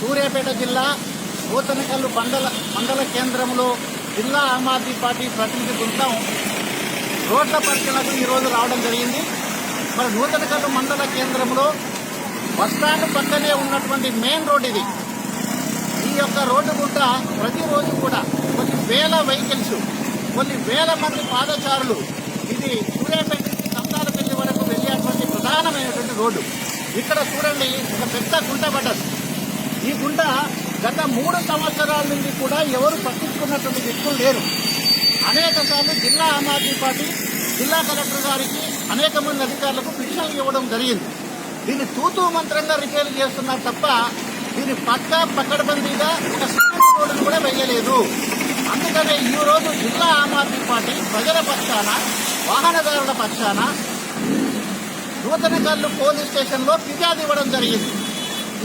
సూర్యాపేట జిల్లా నూతనకల్లు మండల మండల కేంద్రంలో జిల్లా ఆమ్ ఆద్మీ పార్టీ ప్రతినిధి బృందం రోడ్ల పరిశీలనకు ఈరోజు రావడం జరిగింది. మరి నూతనకల్లు మండల కేంద్రంలో బస్టాండ్ పక్కనే ఉన్నటువంటి మెయిన్ రోడ్ ఇది. ఈ యొక్క రోడ్డు గుంట ప్రతిరోజు కూడా కొన్ని వేల వెహికల్స్ కొన్ని వేల మంది పాదచారులు ఇది సూర్యాపేట నుంచి కందాలపల్లి వరకు వెళ్ళేటువంటి ప్రధానమైనటువంటి రోడ్డు. ఇక్కడ చూడండి ఒక పెద్ద గుంట పడ్డది. ఈ గుంట గత మూడు సంవత్సరాల నుండి కూడా ఎవరు పట్టించుకున్నటువంటి వ్యక్తులు లేరు. అనేక సార్లు జిల్లా ఆమ్ ఆద్మీ పార్టీ జిల్లా కలెక్టర్ గారికి అనేక మంది అధికారులకు పిటిషన్లు ఇవ్వడం జరిగింది. దీన్ని తూతూ మంత్రంగా రిపేర్ చేస్తున్నారు తప్ప దీన్ని పక్క పక్కడబందీగా ఒక సిమెంట్ రోడ్డు కూడా వేయలేదు అందుకనే ఈ రోజు జిల్లా ఆమ్ ఆద్మీ పార్టీ ప్రజల పక్షాన వాహనదారుల పక్షాన నూతనకల్లు పోలీస్ స్టేషన్లో ఫిర్యాదు ఇవ్వడం జరిగింది.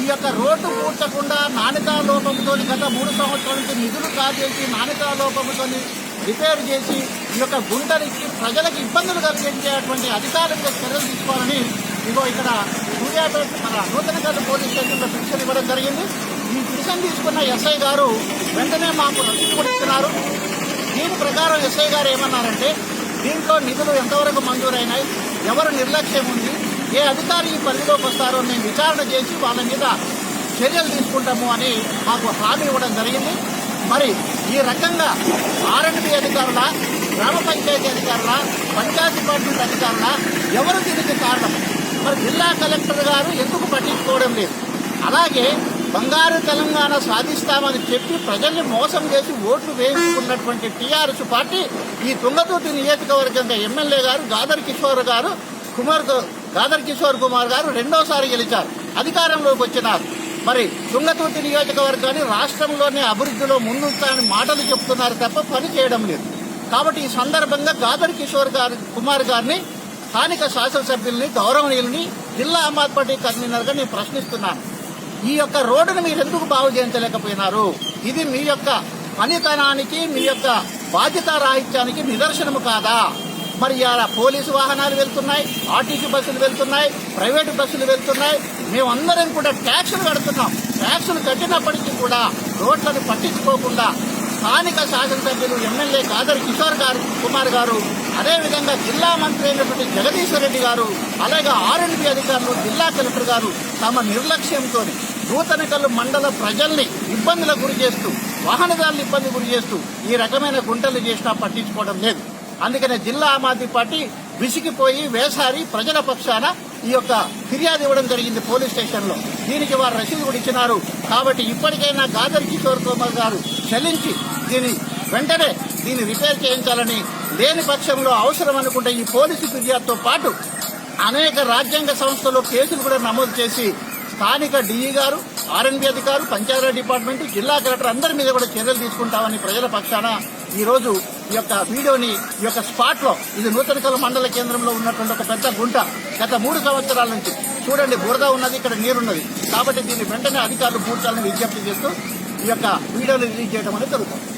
ఈ యొక్క రోడ్డు పూడ్చకుండా నాణ్యతా లోపంతో గత మూడు సంవత్సరాల నుంచి నిధులు కాజేసి నాణ్యతా లోపంతో రిపేర్ చేసి ఈ యొక్క గుంటరికి ప్రజలకు ఇబ్బందులు కలిగించేటువంటి అధికారులకు చర్యలు తీసుకోవాలని ఇగో ఇక్కడ సూర్యాపేట మన నూతనకల్లు పోలీస్ స్టేషన్లో పిటిషన్ ఇవ్వడం జరిగింది. ఈ పిటిషన్ తీసుకున్న ఎస్ఐ గారు వెంటనే మాకు రసీదు కూడా ఇస్తున్నారు. దీని ప్రకారం ఎస్ఐ గారు ఏమన్నారంటే దీంట్లో నిధులు ఎంతవరకు మంజూరైనాయి? ఎవరు నిర్లక్ష్యం ఉంది? ఏ అధికారి ఈ వస్తారో మేము విచారణ చేసి వాళ్ళ మీద చర్యలు తీసుకుంటాము అని మాకు హామీ ఇవ్వడం జరిగింది. మరి ఈ రకంగా ఆర్ఎండ్బి అధికారుల గ్రామ పంచాయతీ అధికారుల పంచాయతీ డిపార్ట్మెంట్ అధికారుల ఎవరు దీనికి కారణం? మరి జిల్లా కలెక్టర్ గారు ఎందుకు పట్టించుకోవడం లేదు? అలాగే బంగారు తెలంగాణ సాధిస్తామని చెప్పి ప్రజల్ని మోసం చేసి ఓట్లు వేయించుకున్నటువంటి టీఆర్ఎస్ పార్టీ ఈ తుంగతుర్తి నియోజకవర్గంగా ఎమ్మెల్యే గారు గాదర్ కిషోర్ గారు కుమార్ గాదర్ కిషోర్ కుమార్ గారు రెండోసారి గెలిచారు. అధికారంలోకి వచ్చినారు. మరి తుంగతుర్తి నియోజకవర్గాన్ని రాష్ట్రంలోనే అభివృద్ధిలో ముందుంటానని మాటలు చెప్తున్నారు తప్ప పని చేయడం లేదు. కాబట్టి ఈ సందర్భంగా గాదర్ కిషోర్ గారు కుమార్ గారిని స్థానిక శాసనసభ్యుల్ని గౌరవనీయుల్ని జిల్లా ఆమ్ ఆద్మీ పార్టీ నేను ప్రశ్నిస్తున్నాను. ఈ యొక్క రోడ్డును మీరు ఎందుకు బాగు చేయించలేకపోయినారు? ఇది మీ యొక్క పనితనానికి మీ యొక్క బాధ్యత రాహిత్యానికి నిదర్శనము కాదా? మరి ఇలా పోలీసు వాహనాలు వెళ్తున్నాయి ఆర్టీసీ బస్సులు వెళ్తున్నాయి ప్రైవేటు బస్సులు వెళ్తున్నాయి. మేమందరం కూడా ట్యాక్సులు కడుతున్నాం. ట్యాక్సులు కట్టినప్పటికీ కూడా రోడ్లను పట్టించుకోకుండా స్థానిక శాసనసభ్యులు ఎమ్మెల్యే కాదర్ కిషోర్ గారు కుమార్ గారు అదేవిధంగా జిల్లా మంత్రి అయినటువంటి జగదీశ్వర్ రెడ్డి గారు అలాగే ఆర్ఎండ్బి అధికారులు జిల్లా కలెక్టర్ గారు తమ నిర్లక్ష్యంతో నూతనకల్లు మండల ప్రజల్ని ఇబ్బందులకు గురి చేస్తూ వాహనదారులు ఇబ్బంది గురి చేస్తూ ఈ రకమైన గుంటలు చేసినా పట్టించుకోవడం లేదు. అందుకనే జిల్లా ఆమ్ ఆద్మీ పార్టీ విసిగిపోయి వేసారి ప్రజల పక్షాన ఈ యొక్క ఫిర్యాదు ఇవ్వడం జరిగింది పోలీస్ స్టేషన్లో దీనికి వారు రసీదు కూడా ఇచ్చినారు. కాబట్టి ఇప్పటికైనా గాదర్ కిషోర్ కుమార్ గారు చెల్లించి దీని వెంటనే దీన్ని రిపేర్ చేయించాలని లేని పక్షంలో అవసరం అనుకుంటే ఈ పోలీసు ఫిర్యాదుతో పాటు అనేక రాజ్యాంగ సంస్థలు కేసులు కూడా నమోదు చేసి స్థానిక డిఈ గారు ఆర్ఎన్బి అధికారులు పంచాయతీ డిపార్ట్మెంట్ జిల్లా కలెక్టర్ అందరి మీద కూడా చర్యలు తీసుకుంటామని ప్రజల పక్షాన ఈ రోజు ఈ యొక్క వీడియోని ఈ యొక్క స్పాట్లో ఇది నూతనకల మండల కేంద్రంలో ఉన్నటువంటి ఒక పెద్ద గుంట గత మూడు సంవత్సరాల నుంచి చూడండి బురద ఉన్నది ఇక్కడ నీరున్నది కాబట్టి దీన్ని వెంటనే అధికారులు పూర్చాలని విజ్ఞప్తి చేస్తూ ఈ యొక్క వీడియోని రిలీజ్ చేయడం అనేది జరుగుతుంది.